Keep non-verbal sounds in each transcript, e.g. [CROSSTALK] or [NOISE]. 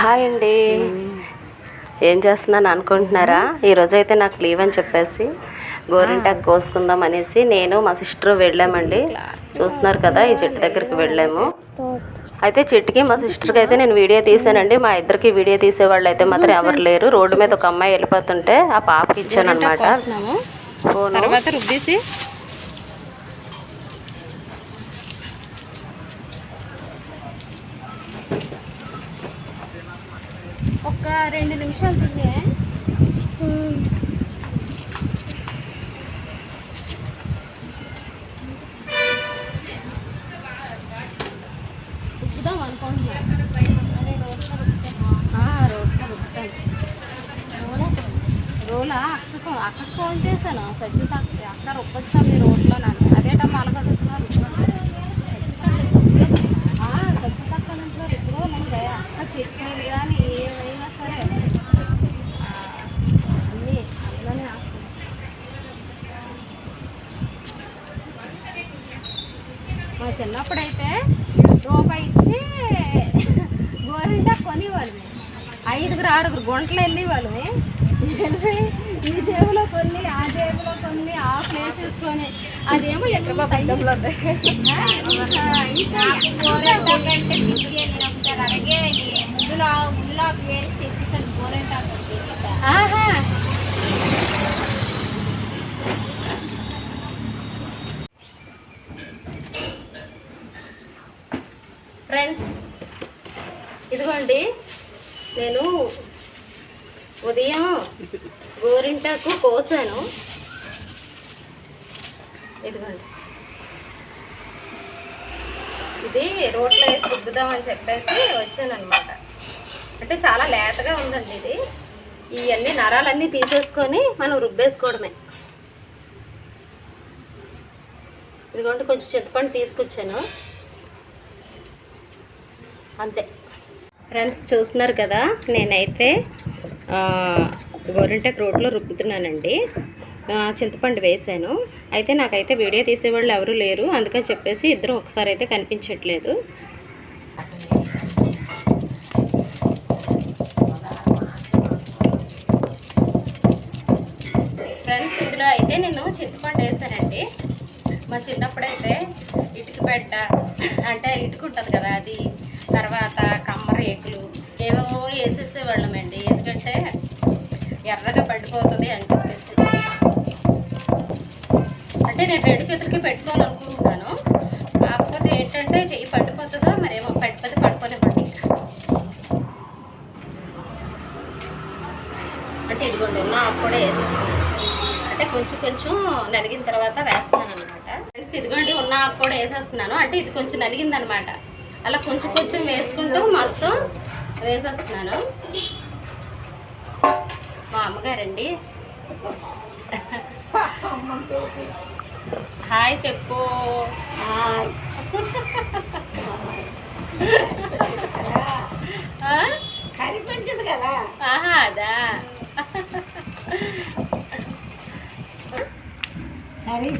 Hi అండి. ఏం చేస్తున్నాను అనుకుంటున్నారా? ఈరోజు అయితే నాకు లీవ్ అని చెప్పేసి గోరింటాకు కోసుకుందాం అనేసి నేను మా సిస్టర్ వెళ్ళామండి. చూస్తున్నారు కదా ఈ చెట్టు దగ్గరికి వెళ్ళాము. అయితే చెట్టుకి మా సిస్టర్కి అయితే నేను వీడియో తీసానండి మా ఇద్దరికి వీడియో తీసేవాళ్ళు అయితే మాత్రం ఎవరు లేరు. రోడ్డు మీద ఒక అమ్మాయి వెళ్ళిపోతుంటే ఆ పాపకి ఇచ్చాను అనమాట రుబ్బేసి ఒక రెండు నిమిషాలు రుబ్బుదాం అనుకుంటున్నా. అదే రోడ్లో రోడ్లో రోలా? అక్కకు అక్కకు ఫోన్ చేశాను? సజిత అక్క రుబ్బొచ్చా మీ రోడ్లో నన్ను అదేటమ్మా అలగడుతున్నారు సజిత అక్క ఇంట్లో రుబ్బులో ఉంది అక్క చట్నీలు కానీ ఏమైనా సరే ఆ, అన్నీ అందులోనే వేస్తాను మా చిన్నప్పుడైతే రూపాయి ఇచ్చి గోరింటా కొనేవాళ్ళు ఐదుగురు ఆరుగురు గుంటలు వెళ్ళి వాళ్ళు ఈ జేబులో కొన్ని ఆ జేబులో కొన్ని ఆ ప్లేస్ వేసుకొని అదేమో ఎక్కడ పద్దంలో ఆహా ఫ్రెండ్స్ ఇదిగోండి నేను ఉదయం గోరింటాకు కోసాను. ఇదిగోండి. ఇది రోట్లో వేసి రుబ్బుదామని చెప్పేసి వచ్చాను అనమాట అంటే చాలా లేతగా ఉందండి ఇది. ఇవన్నీ నరాలన్నీ తీసేసుకొని మనం రుబ్బేసుకోవడమే. ఇదిగోండి కొంచెం చింతపండు తీసుకొచ్చాను. అంతే. ఫ్రెండ్స్ చూస్తున్నారు కదా నేనైతే గోరింటాకు రోడ్లో రుబ్బుతున్నానండి. చింతపండు వేసాను. అయితే నాకైతే వీడియో తీసేవాళ్ళు ఎవరు లేరు. అందుకని చెప్పేసి ఇద్దరం ఒకసారి అయితే కనిపించట్లేదు. ఫ్రెండ్స్ ఇందులో అయితే నేను చింతపండు వేసానండి. మా చిన్నప్పుడైతే ఇటుక పెట్ట అంటే ఇటుక ఉంటుంది కదా అది తర్వాత కమ్మరేకులు ఏవేవో వేసేసేవాళ్ళమండి. ఎందుకంటే ఎర్రగా పడిపోతుంది అని చెప్పేసి. అంటే నేను రెండు చేతులకి పెట్టుకోవాలనుకుంటున్నాను. కాకపోతే ఏంటంటే చెయ్యి పడిపోతుందో? మరేమో పడిపోతే పడిపోనివ్వండి అంటే ఇదిగోండి ఉన్న ఆకు కూడా వేసేస్తున్నాను. అంటే కొంచెం కొంచెం నలిగిన తర్వాత వేస్తున్నాను అనమాట ఫ్రెండ్స్ ఇదిగోండి ఉన్న ఆకు కూడా వేసేస్తున్నాను. అంటే ఇది కొంచెం నలిగింది అనమాట అలా కొంచెం కొంచెం వేసుకుంటూ మొత్తం వేసేస్తున్నాను. మా అమ్మగారండి. హాయ్ చెప్పు. హాయ్. ఆహా అదా? సరే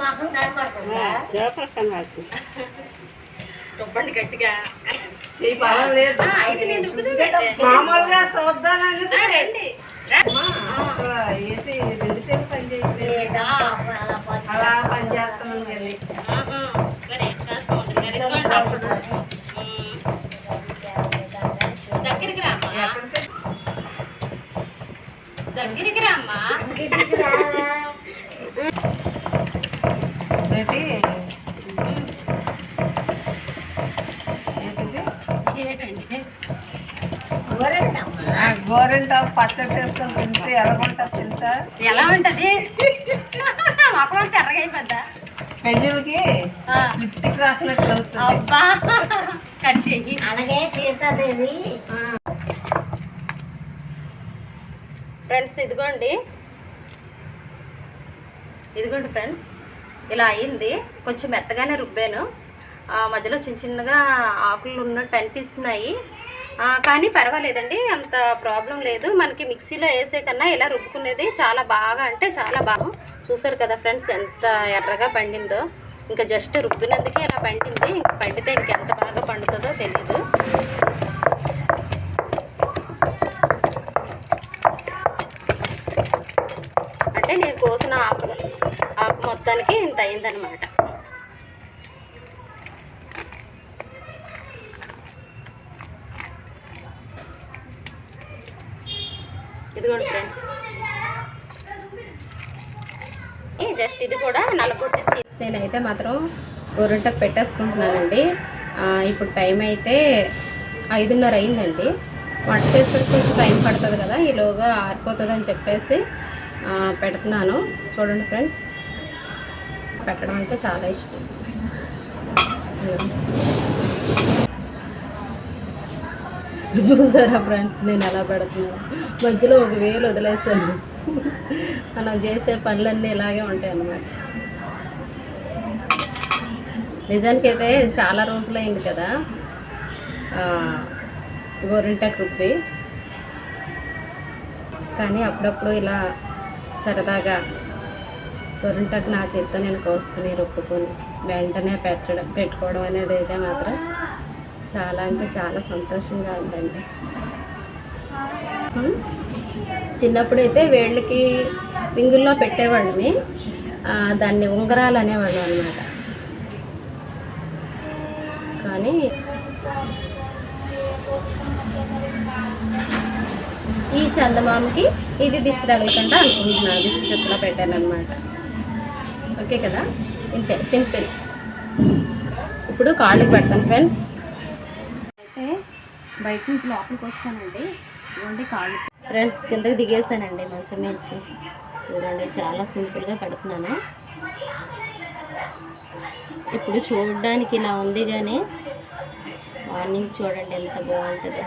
మాకు కనపడుతుందా? గట్టిగా. అయితే నేను రుబ్బుతూ పెట్టే. మామూలుగా. ఏంటి రెండు సేపు పని చేయట్లేదు? అలా పని చేస్తామని వెళ్ళి ఆహా. మరి ఏం చేస్తాం వదిన గారు? ఇదిగోండి. ఉమ్. దగ్గరికి రామ్మా దగ్గరికి రామ్మా ఏంటి ఏంటిది ఏంటండి ఆ, గోరింటాకు పచ్చడి చేసుకొని తింటే ఎలాగుంటుంది తెలుసా? ఎలా ఉంటది? మొఖం తెరగైపోద్దా పెళ్ళికి లిప్స్టిక్ రాసినట్టు అవుతుంది. అబ్బా. కట్ చెయ్యి. అలాగే సీతాదేవి ఫ్రెండ్స్ ఇదిగోండి. ఇదిగోండి ఫ్రెండ్స్ ఇలా అయింది. కొంచెం మెత్తగానే రుబ్బాను. ఆ, మధ్యలో చిన్న చిన్నగా ఆకులు ఉన్నట్టు అనిపిస్తున్నాయి. కానీ పర్వాలేదండి అంత ప్రాబ్లం లేదు. మనకి మిక్సీలో వేసే కన్నా ఇలా రుబ్బుకునేది చాలా బాగా అంటే చాలా బాగా. చూసారు కదా ఫ్రెండ్స్ ఎంత ఎర్రగా పండిందో. ఇంకా జస్ట్ రుబ్బినందుకే ఇలా పండింది. ఇంకా పండితే ఇంకెంత బాగా పండుతుందో తెలియదు అంటే నేను కోసిన ఆకు ఆకు మొత్తానికి ఇంత అయిందనమాట ఇదిగోండి ఫ్రెండ్స్. జస్ట్ ఇది కూడా నలగొట్టేసి నేనైతే మాత్రం గోరింటకు పెట్టేసుకుంటున్నానండి. ఇప్పుడు టైం అయితే ఐదున్నర అయిందండి. వంట చేసేసరికి కొంచెం టైం పడుతుంది కదా ఈలోగా ఆరిపోతుంది అని చెప్పేసి పెడుతున్నాను. చూడండి ఫ్రెండ్స్ పెట్టడం అంటే చాలా ఇష్టం. చూసారా ఫ్రెండ్స్ నేను ఎలా పెడుతున్నాను? మధ్యలో ఒక వేలు వదిలేసాను మనం చేసే పనులన్నీ ఇలాగే ఉంటాయి అన్నమాట. నిజానికైతే చాలా రోజులైంది కదా. ఆ, గోరింటాకు రుబ్బి కానీ అప్పుడప్పుడు ఇలా సరదాగా గోరింటాకు నా చేత్తో నేను కోసుకుని రుబ్బుకొని వెంటనే పెట్టడం పెట్టుకోవడం అనేది అయితే మాత్రం. చాలా అంటే చాలా సంతోషంగా ఉందండి. చిన్నప్పుడు చిన్నప్పుడైతే వేళ్ళకి రింగుల్లో పెట్టేవాళ్ళమి. దాన్ని ఉంగరాలు అనేవాళ్ళం అనమాట కానీ ఈ చందమామకి ఇది దిష్టి తగలకుండా అనుకుంటున్నాను దిష్టి చుట్టలో పెట్టాను అనమాట ఓకే కదా? ఇంతే. సింపుల్. ఇప్పుడు కాళ్ళకి పెడతాను ఫ్రెండ్స్. బయట నుంచి లోపలికి వస్తానండి. చూడండి కాళ్ళు. ఫ్రెండ్స్ కిందకి దిగేసానండి మంచం నుంచి. చూడండి చాలా సింపుల్గా పెడుతున్నాను ఇప్పుడు చూడడానికి ఇలా ఉంది కానీ మార్నింగ్ చూడండి ఎంత బాగుంటుంది.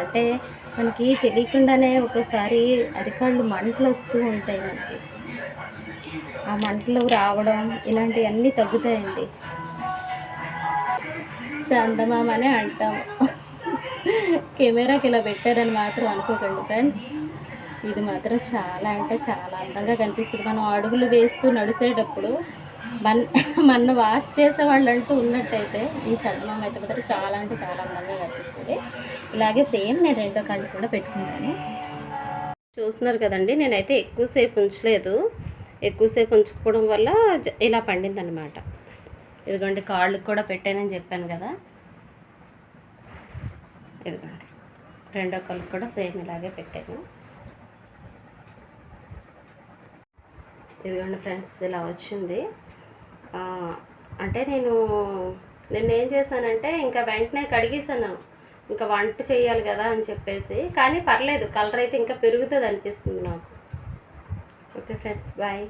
అంటే మనకి తెలియకుండానే ఒకసారి అరికాళ్ళు మంటలు వస్తూ ఉంటాయి మనకి. ఆ మంటలు రావడం ఇలాంటివన్నీ తగ్గుతాయండి. చందమామ అనే అంటాం. కెమెరాకి ఇలా పెట్టారని మాత్రం అనుకోకండి ఫ్రెండ్స్. ఇది మాత్రం చాలా అంటే చాలా అందంగా కనిపిస్తుంది. మనం అడుగులు వేస్తూ నడిచేటప్పుడు మన [LAUGHS] మన వాచ్ చేసే వాళ్ళు అంటూ ఉన్నట్టయితే ఈ చందమామ అయితే మాత్రం చాలా అంటే చాలా అందంగా కనిపిస్తుంది. ఇలాగే సేమ్ నేను రెండో కళ్ళు కూడా పెట్టుకుంటాను చూస్తున్నారు కదండి నేనైతే ఎక్కువసేపు ఉంచలేదు. ఎక్కువసేపు ఉంచుకోవడం వల్ల జ- ఇలా పండిందనమాట ఇదిగోండి కాళ్ళకి కూడా పెట్టానని చెప్పాను కదా. ఇదిగోండి రెండో కాళ్ళకు కూడా సేమ్ ఇలాగే పెట్టాను. ఇదిగోండి ఫ్రెండ్స్ ఇలా వచ్చింది. అంటే నేను నిన్న ఏం చేశానంటే ఇంకా వెంటనే కడిగేసాను ఇంకా వంట చేయాలి కదా అని చెప్పేసి కానీ పర్లేదు కలర్ అయితే ఇంకా పెరుగుతుంది అనిపిస్తుంది నాకు. Okay friends bye